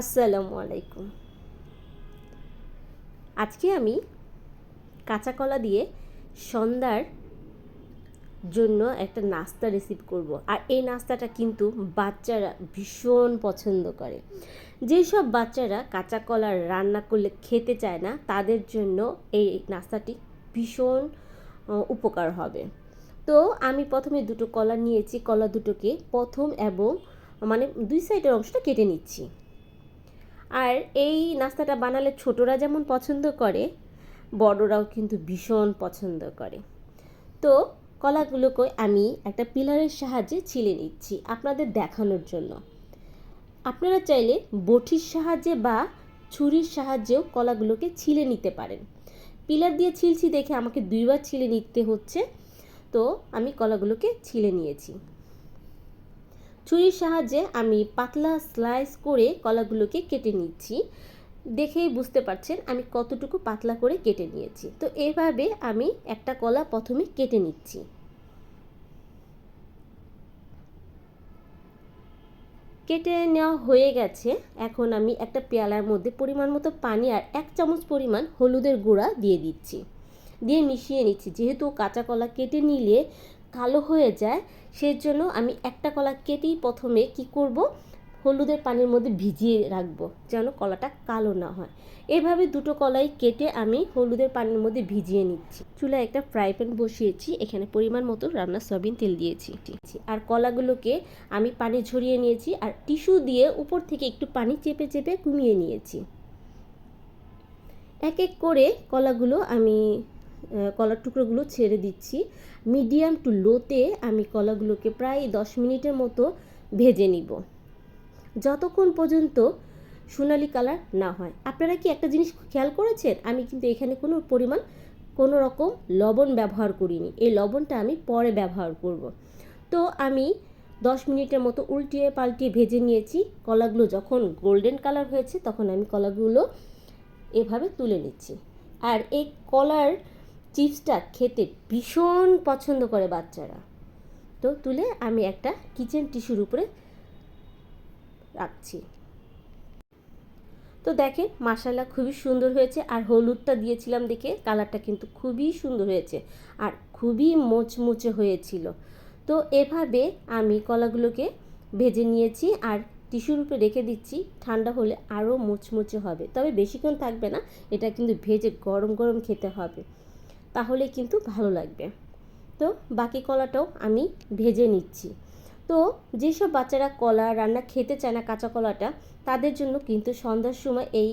আসসালামু আলাইকুম। আজকে আমি কাঁচা কলা দিয়ে সন্ধ্যার জন্য একটা নাস্তা রেসিপি করব। আর এই নাস্তাটা কিন্তু বাচ্চারা ভীষণ পছন্দ করে। যেসব বাচ্চারা কাঁচা কলা রান্না করলে খেতে চায় না, তাদের জন্য এই নাস্তাটি ভীষণ উপকার হবে। তো আমি প্রথমে দুটো কলা নিয়েছি। কলা দুটোকে প্রথম এবং মানে দুই সাইডের অংশটা কেটে নিচ্ছি। আর এই নাস্তাটা বানালে ছোটরা যেমন পছন্দ করে, বড়রাও কিন্তু ভীষণ পছন্দ করে। তো কলাগুলোকে আমি একটা পিলারের সাহায্যে ছিলে নিচ্ছি আপনাদের দেখানোর জন্য। আপনারা চাইলে বটির সাহায্যে বা ছুরির সাহায্যেও কলাগুলোকে ছিলে নিতে পারেন। পিলার দিয়ে ছিলছি দেখে আমাকে দুইবার ছিলে নিতে হচ্ছে, তো আমি কলাগুলোকে ছিলে নিয়েছি। ছুরির সাহায্যে আমি পাতলা স্লাইস করে কলাগুলোকে কেটে নিচ্ছি। দেখেই বুঝতে পারছেন আমি কতটুকু পাতলা করে কেটে নিয়েছি। তো এভাবে আমি একটা কলা প্রথমে কেটে নিচ্ছি। কেটে নেওয়া হয়ে গেছে। এখন আমি একটা পেয়ালার মধ্যে পরিমাণ মতো পানি আর এক চামচ পরিমাণ হলুদের গুঁড়া দিয়ে দিচ্ছি। দিয়ে মিশিয়ে নিচ্ছি। যেহেতু কাঁচা কলা কেটে নিলে কালো হয়ে যায়, সেজন্য আমি একটা কলা কেটেই প্রথমে কি করব? হলুদের পানির মধ্যে ভিজিয়ে রাখব, যেন কলাটা কালো না হয়। এভাবে দুটো কলাই কেটে আমি হলুদের পানির মধ্যে ভিজিয়ে নিচ্ছি। চুলায় একটা ফ্রাই প্যান বসিয়েছি, এখানে পরিমাণ মতো রান্নার সয়াবিন তেল দিয়েছি। আর কলাগুলোকে আমি পানি ঝরিয়ে নিয়েছি আর টিস্যু দিয়ে উপর থেকে একটু পানি চেপে চেপে কমিয়ে নিয়েছি। এক এক করে কলাগুলো আমি কলার টুকরোগুলো ছেড়ে দিচ্ছি। মিডিয়াম টু লোতে আমি কলাগুলোকে প্রায় দশ মিনিটের মতো ভেজে নিব। যতক্ষণ পর্যন্ত সোনালি কালার না হয়। আপনারা কি একটা জিনিস খেয়াল করেছেন? আমি কিন্তু এখানে কোনো পরিমাণ কোনো রকম লবণ ব্যবহার করিনি। এই লবণটা আমি পরে ব্যবহার করব। তো আমি দশ মিনিটের মতো উল্টিয়ে পাল্টিয়ে ভেজে নিয়েছি। কলাগুলো যখন গোল্ডেন কালার হয়েছে, তখন আমি কলাগুলো এভাবে তুলে নিচ্ছি। আর এই কলার চিপসটা খেতে ভীষণ পছন্দ করে বাচ্চারা। তো তুলে আমি একটা কিচেন টিস্যুর উপরে রাখছি। তো দেখেন মাসালা খুবই সুন্দর হয়েছে আর হলুদটা দিয়েছিলাম দেখে কালারটা কিন্তু খুবই সুন্দর হয়েছে আর খুবই মোচমুচে হয়েছিল। তো এভাবে আমি কলাগুলোকে ভেজে নিয়েছি আর টিস্যুর উপরে রেখে দিচ্ছি, ঠান্ডা হলে আরও মুচমুচে হবে। তবে বেশিক্ষণ থাকবে না, এটা কিন্তু ভেজে গরম গরম খেতে হবে। তাহলে কিন্তু ভালো লাগবে। তো বাকি কলাটাও আমি ভেজে নিচ্ছি। তো যেসব বাচ্চারা কলা রান্না খেতে চায় না কাঁচা কলাটা, তাদের জন্য কিন্তু সন্ধ্যার সময় এই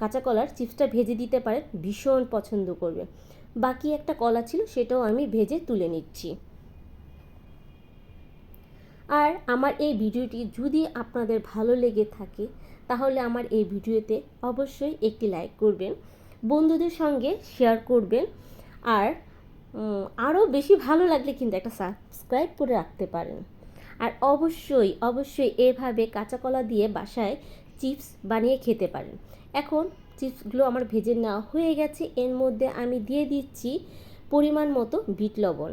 কাঁচা কলার চিপসটা ভেজে দিতে পারেন, ভীষণ পছন্দ করবে। বাকি একটা কলা ছিল সেটাও আমি ভেজে তুলে নিচ্ছি। আর আমার এই ভিডিওটি যদি আপনাদের ভালো লেগে থাকে, তাহলে আমার এই ভিডিওতে অবশ্যই একটি লাইক করবেন। বন্ধুদের সঙ্গে শেয়ার করবেন। আর আরও বেশি ভালো লাগলে কিন্তু একটা সাবস্ক্রাইব করে রাখতে পারেন। আর অবশ্যই অবশ্যই এভাবে কাঁচা কলা দিয়ে বাসায় চিপস বানিয়ে খেতে পারেন। এখন চিপসগুলো আমার ভেজে নেওয়া হয়ে গেছে। এর মধ্যে আমি দিয়ে দিচ্ছি পরিমাণ মতো বিট লবণ।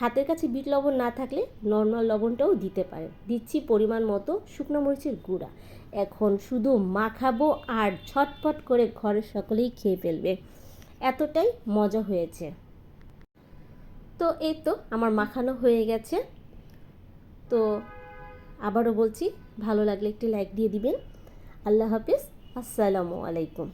হাতের কাছে বিট লবণ না থাকলে নর্মাল লবণটাও দিতে পারেন। দিচ্ছি পরিমাণ মতো শুকনো মরিচের গুঁড়া। এখন শুধু মাখাবো আর ছটফট করে ঘরের সকলেই খেয়ে ফেলবে। এতটাই মজা হয়েছে। তো এই তো আমার মাখানো হয়ে গেছে। তো আবারও বলছি, ভালো লাগলে একটি লাইক দিয়ে দিবেন। আল্লাহ হাফিজ। আসসালামু আলাইকুম।